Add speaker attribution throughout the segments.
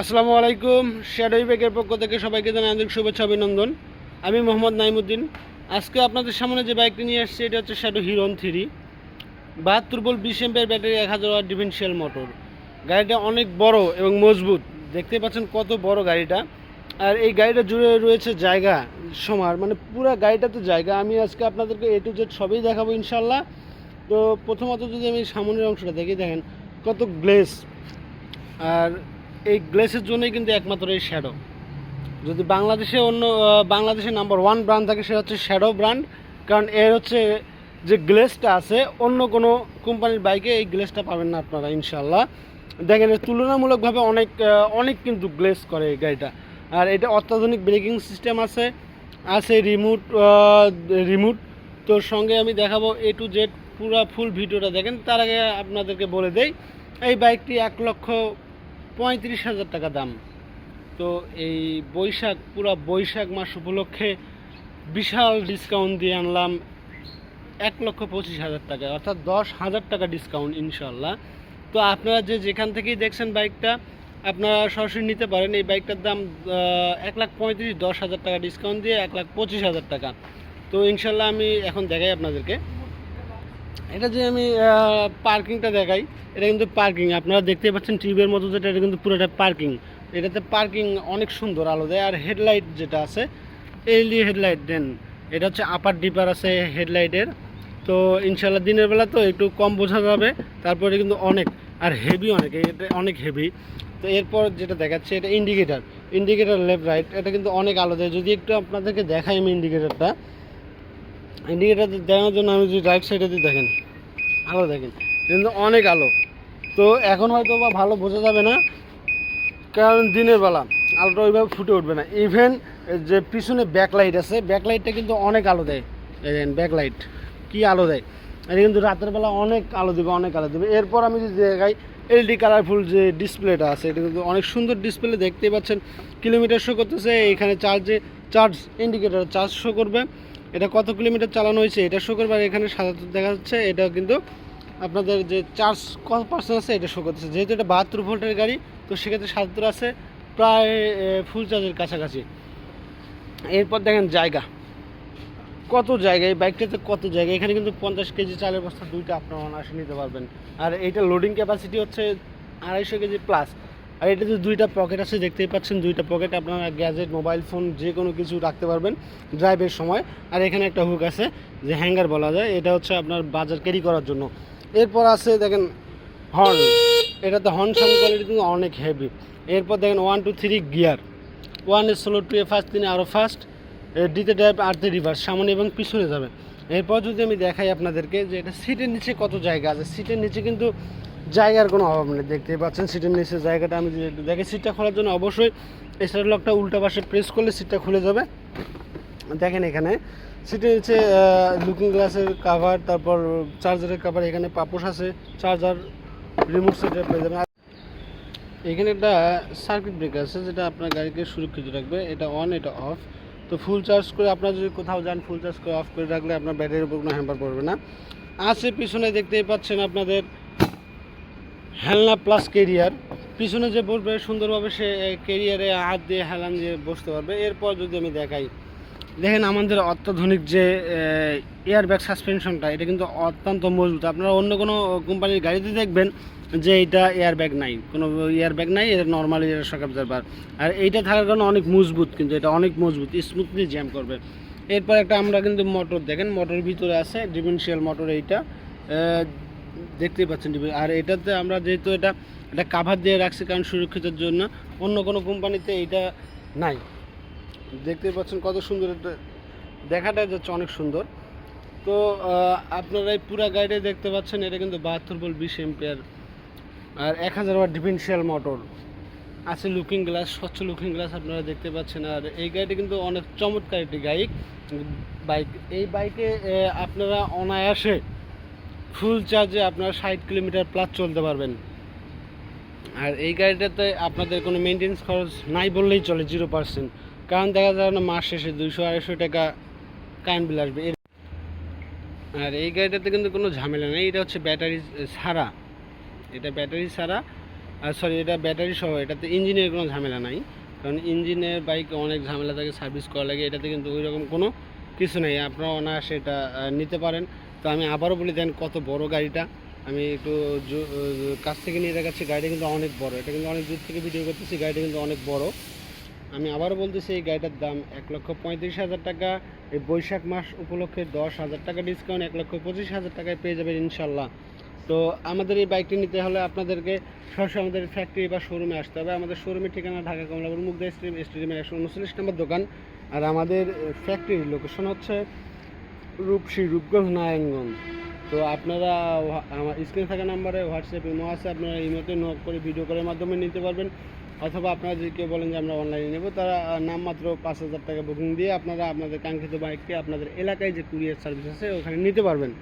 Speaker 1: আসসালামু আলাইকুম শ্যাডোই ব্যাগের পক্ষ থেকে সবাইকে জানাই আন্তরিক শুভেচ্ছা, অভিনন্দন। আমি মোহাম্মদ নাইমুদ্দিন। আজকে আপনাদের সামনে যে বাইকটি নিয়ে আসছি, এটা হচ্ছে শ্যাডো হিরন থ্রি বাহাত্তর বল বিশ ব্যাটারি এক হাজার ওয়াট ডিফেন্সিয়াল মোটর গাড়িটা অনেক বড় এবং মজবুত। দেখতে পাচ্ছেন কত বড় গাড়িটা। আর এই গাড়িটা জুড়ে রয়েছে জায়গা, সমার। মানে পুরো গাড়িটাতে জায়গা। আমি আজকে আপনাদেরকে এ টু জেড সবই দেখাবো ইনশাল্লাহ। তো প্রথমত যদি আমি সামনের অংশটা দেখি, দেখেন কত গ্লেস আর এই গ্লেসের জন্যই কিন্তু একমাত্র এই শ্যাডো যদি বাংলাদেশে অন্য বাংলাদেশে নাম্বার ওয়ান ব্র্যান্ড থাকে, সেটা হচ্ছে শ্যাডো ব্র্যান্ড কারণ এর হচ্ছে যে গ্লেসটা আছে, অন্য কোনো কোম্পানির বাইকে এই গ্লেসটা পাবেন না আপনারা ইনশাল্লাহ দেখেন তুলনামূলকভাবে অনেক অনেক কিন্তু গ্লেস করে এই গাড়িটা। আর এটা অত্যাধুনিক ব্রেকিং সিস্টেম আছে আছে রিমোট রিমোট তোর সঙ্গে আমি দেখাবো এ টু জেড পুরো ফুল ভিডিওটা। দেখেন, তার আগে আপনাদেরকে বলে দেই, এই বাইকটি এক লক্ষ পঁয়ত্রিশ হাজার টাকা দাম। তো এই বৈশাখ, পুরো বৈশাখ মাস উপলক্ষে বিশাল ডিসকাউন্ট দিয়ে আনলাম এক লক্ষ পঁচিশ হাজার টাকা, অর্থাৎ দশ হাজার টাকা ডিসকাউন্ট ইনশাল্লাহ তো আপনারা যে যেখান থেকেই দেখছেন বাইকটা আপনারা সরাসরি নিতে পারেন। এই বাইকটার দাম এক লাখ পঁয়ত্রিশ, দশ হাজার টাকা ডিসকাউন্ট দিয়ে এক লাখ পঁচিশ হাজার টাকা। তো ইনশাল্লাহ আমি এখন দেখাই আপনাদেরকে। এটা যে আমি পার্কিংটা দেখাই, এটা কিন্তু পার্কিং আপনারা দেখতে পাচ্ছেন টিউবের মতো যেটা, এটা কিন্তু পুরোটা পার্কিং এটাতে পার্কিং অনেক সুন্দর আলো দেয়। আর হেডলাইট যেটা আছে এলডি হেডলাইট দেন। এটা হচ্ছে আপার ডিপার আছে হেডলাইটের তো ইনশাল্লাহ দিনের বেলা তো একটু কম বোঝা যাবে, তারপরে কিন্তু অনেক, আর হেভি অনেক এটা অনেক হেভি তো এরপর যেটা দেখাচ্ছে, এটা ইন্ডিকেটার ইন্ডিকেটার লেফট রাইট এটা কিন্তু অনেক আলো দেয়। যদি একটু আপনাদেরকে দেখাই আমি ইন্ডিকেটারটা ইন্ডিকেটার দেওয়ার জন্য আমি যদি রাইট সাইডে দিয়ে দেখেন, আলো দেখেন, কিন্তু অনেক আলো। তো এখন হয়তো বা ভালো বোঝা যাবে না, কারণ দিনের বেলা আলোটা ওইভাবে ফুটে উঠবে না। ইভেন যে পিছনে ব্যাকলাইট আছে ব্যাকলাইটটা কিন্তু অনেক আলো দেয়। দেখেন ব্যাকলাইট কি আলো দেয়। এটা কিন্তু রাতের বেলা অনেক আলো দেবে, অনেক আলো দেবে। এরপর আমি যদি দেখাই এলডি কালারফুল যে ডিসপ্লেটা আছে, এটা কিন্তু অনেক সুন্দর ডিসপ্লে দেখতেই পাচ্ছেন। কিলোমিটার শো করতেছে, এখানে চার্জে চার্জ ইন্ডিকেটার চার্জ শো করবে। এটা কত কিলোমিটার চালানো হয়েছে এটা শো করবে এখানে সাতাত্তর দেখা যাচ্ছে। এটা কিন্তু আপনাদের যে চার্জ কত পার্সেন্ট আছে এটা শো করতেছে। যেহেতু এটা বাহাত্তর ভোল্টের গাড়ি, তো সেক্ষেত্রে সাতাত্তর আছে প্রায় ফুল চার্জের কাছাকাছি। এরপর দেখেন জায়গা। কত জায়গা, এই বাইকটাতে কত জায়গা? এখানে কিন্তু পঞ্চাশ কেজি চালের বস্তা দুইটা আপনার অনায়াসে নিতে পারবেন। আর এইটা লোডিং ক্যাপাসিটি হচ্ছে আড়াইশো কেজি প্লাস আর এটাতে দুইটা পকেট আছে, দেখতেই পাচ্ছেন, দুইটা পকেট। আপনারা গ্যাজেট, মোবাইল ফোন, যে কোনো কিছু রাখতে পারবেন ড্রাইভের সময়। আর এখানে একটা হুক আছে, যে হ্যাঙ্গার বলা যায়। এটা হচ্ছে আপনার বাজার ক্যারি করার জন্য। এরপর আছে, দেখেন হর্ন এটাতে হর্ন সাউন্ড কোয়ালিটি কিন্তু অনেক হেভি এরপর দেখেন one two three gear one এ স্লো টু এ ফার্স্ট তিনি আরও ফাস্ট ডিতে ড্রাইভ আর আর্থে রিভার্স সামনে এবং পিছনে যাবে। এরপর যদি আমি দেখাই আপনাদেরকে, যে এটা সিটের নিচে কত জায়গা আছে? সিটের নিচে কিন্তু জায়গার কোনো অভাব নেই, দেখতেই পাচ্ছেন, সিটের নিচে জায়গাটা আমি দেখি, সিটটা খোলার জন্য অবশ্যই স্টার লকটা উল্টা পাশে প্রেস করলে সিটটা খুলে যাবে। দেখেন এখানে, সিটের নিচে লুকিং গ্লাসের কাভার তারপর চার্জারের কাভার এখানে পাপোশ আছে চার্জার রিমোট সেটের পেয়ে যাবেন। এখানে একটা সার্কিট ব্রেকার আছে, যেটা আপনার গাড়িকে সুরক্ষিত রাখবে, এটা অন এটা অফ তো ফুল চার্জ করে, আপনার যদি কোথাও যান ফুল চার্জ করে অফ করে রাখলে আপনার ব্যাটারির উপর কোনো হ্যাম্পার পড়বে না। আছে, পিছনে দেখতেই পাচ্ছেন আপনাদের হেলনা প্লাস কেরিয়ার। পিছনে যে বসবে সুন্দরভাবে সে কেরিয়ারে হাত দিয়ে হেলান দিয়ে বসতে পারবে। এরপর যদি আমি দেখাই, দেখেন আমাদের অত্যাধুনিক যে এয়ার ব্যাগ সাসপেনশনটা, এটা কিন্তু অত্যন্ত মজবুত। আপনারা অন্য কোনো কোম্পানির গাড়িতে দেখবেন যে এটা এয়ার ব্যাগ নাই। কোনো এয়ার ব্যাগ নাই, এটা নর্মাল এয়ার শক অ্যাবজারভার আর এইটা থাকার কারণে অনেক মজবুত কিন্তু, এটা অনেক মজবুত স্মুথলি জ্যাম করবে। এরপর একটা আমরা কিন্তু মোটর দেখেন মোটর ভিতরে আছে ডিফেন্সিয়াল মোটর এইটা। দেখতেই পাচ্ছেন ডিফে- আর এটাতে আমরা যেহেতু এটা এটা কাভার দিয়ে রাখছি কারণ সুরক্ষিতের জন্য, অন্য কোনো কোম্পানিতে এটা নাই। দেখতেই পাচ্ছেন কত সুন্দর এটা দেখাটা যাচ্ছে অনেক সুন্দর। তো আপনারা এই পুরা গাড়িতে দেখতে পাচ্ছেন, এটা কিন্তু বাহাত্তর বল বিশ এম্পিয়ার আর এক হাজার ওয়াট ডিফেন্সিয়াল মোটর আছে লুকিং গ্লাস স্বচ্ছ লুকিং গ্লাস আপনারা দেখতে পাচ্ছেন। আর এই গাড়িটা কিন্তু অনেক চমৎকার একটি গাইক বাইক, এই বাইকে আপনারা অনায়াসে ফুল চার্জে আপনারা ষাট কিলোমিটার প্লাস চলতে পারবেন। আর এই গাড়িটাতে আপনাদের কোনো মেনটেন্স খরচ নাই বললেই চলে জিরো পার্সেন্ট কারণ দেখা যায় না, মাস শেষে দুইশো, আড়াইশো টাকা কারেন্ট বিল আসবে। আর এই গাড়িটাতে কিন্তু কোনো ঝামেলা নেই, এটা হচ্ছে ব্যাটারি ছাড়া। এটা ব্যাটারি ছাড়া, আর সরি এটা ব্যাটারি সহ, এটাতে ইঞ্জিনের কোনো ঝামেলা নাই। কারণ ইঞ্জিনের বাইক অনেক ঝামেলা থাকে সার্ভিস করা লাগে, এটাতে কিন্তু ওই রকম কোনো কিছু নেই। আপনারা অনায়াসে এটা নিতে পারেন। তো আমি আবারও বলি দেন কত বড় গাড়িটা। আমি একটু কাছ থেকে নিয়ে দেখাচ্ছি, গাড়িটা কিন্তু অনেক বড়। এটা কিন্তু অনেক দূর থেকে ভিডিও করতেছি, গাড়িটা কিন্তু অনেক বড়। আমি আবারও বলতেছি, এই গাড়িটার দাম এক লক্ষ পঁয়ত্রিশ হাজার টাকা। এই বৈশাখ মাস উপলক্ষে দশ হাজার টাকা ডিসকাউন্ট এক লক্ষ পঁচিশ হাজার টাকায় পেয়ে যাবেন ইনশাল্লাহ। তো আমাদের এই বাইকটি নিতে হলে আপনাদেরকে সরাসরি আমাদের ফ্যাক্টরি বা শোরুমে আসতে হবে। আমাদের শোরুমের ঠিকানা ঢাকা কমলাপুর মুগ্ধা স্টেডিয়াম স্টেডিয়ামের একশো উনচল্লিশ নম্বর দোকান। আর আমাদের ফ্যাক্টরির লোকেশন হচ্ছে রূপসী রূপগঞ্জ নারায়ণগঞ্জ। তো আপনারা আমার স্ক্রিনে থাকা নাম্বারে হোয়াটসঅ্যাপ, ইমো আছে, আপনারা ইমোতে নোট করে ভিডিও কলের মাধ্যমে নিতে পারবেন। অথবা আপনারা যদি কেউ বলেন যে আমরা অনলাইনে নেব, তারা নামমাত্র পাঁচ হাজার টাকা বুকিং দিয়ে আপনারা আপনাদের কাঙ্ক্ষিত বাইকটি আপনাদের এলাকায় যে কুরিয়ার সার্ভিস আছে, ওখানে নিতে পারবেন।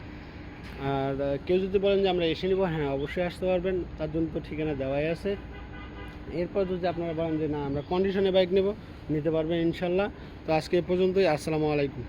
Speaker 1: আর কেউ যদি বলেন যে আমরা এসে নিব হ্যাঁ অবশ্যই আসতে পারবেন। তার জন্য তো ঠিকানা দেওয়াই আছে। এরপর যদি আপনারা বলেন যে না, আমরা কন্ডিশনে বাইক নেব, নিতে পারবেন ইনশাল্লাহ। তো আজকে এ পর্যন্তই, আসসালামু আলাইকুম।